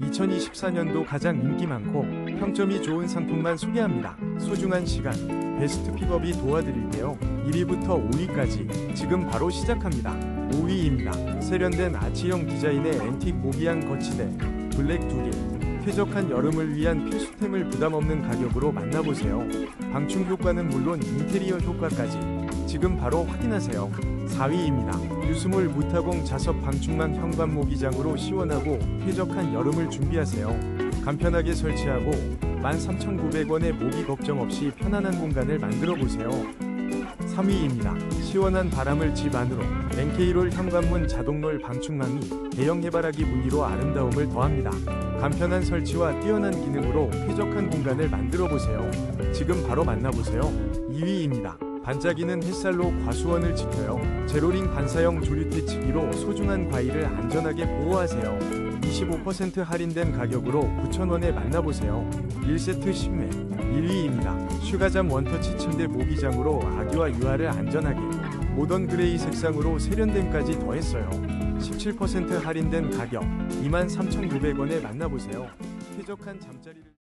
2024년도 가장 인기 많고 평점이 좋은 상품만 소개합니다. 소중한 시간, 베스트 픽업이 도와드릴게요. 1위부터 5위까지 지금 바로 시작합니다. 5위입니다. 세련된 아치형 디자인의 앤틱 모기양 거치대, 블랙 2개. 쾌적한 여름을 위한 필수템을 부담 없는 가격으로 만나보세요. 방충 효과는 물론 인테리어 효과까지 지금 바로 확인하세요. 4위입니다. 유스몰 무타공 자석 방충망 현관 모기장으로 시원하고 쾌적한 여름을 준비하세요. 간편하게 설치하고 13,900원의 모기 걱정 없이 편안한 공간을 만들어 보세요. 3위입니다. 시원한 바람을 집 안으로 NK롤 현관문 자동롤 방충망이 대형 해바라기 무늬로 아름다움을 더합니다. 간편한 설치와 뛰어난 기능으로 쾌적한 공간을 만들어 보세요. 지금 바로 만나보세요. 2위입니다. 반짝이는 햇살로 과수원을 지켜요. 제로링 반사형 조류퇴치기로 소중한 과일을 안전하게 보호하세요. 25% 할인된 가격으로 9,000원에 만나보세요. 1세트 10매 1위입니다. 슈가잠 원터치 침대 모기장으로 아기와 유아를 안전하게 모던 그레이 색상으로 세련됨까지 더했어요. 17% 할인된 가격 23,900원에 만나보세요. 쾌적한 잠자리를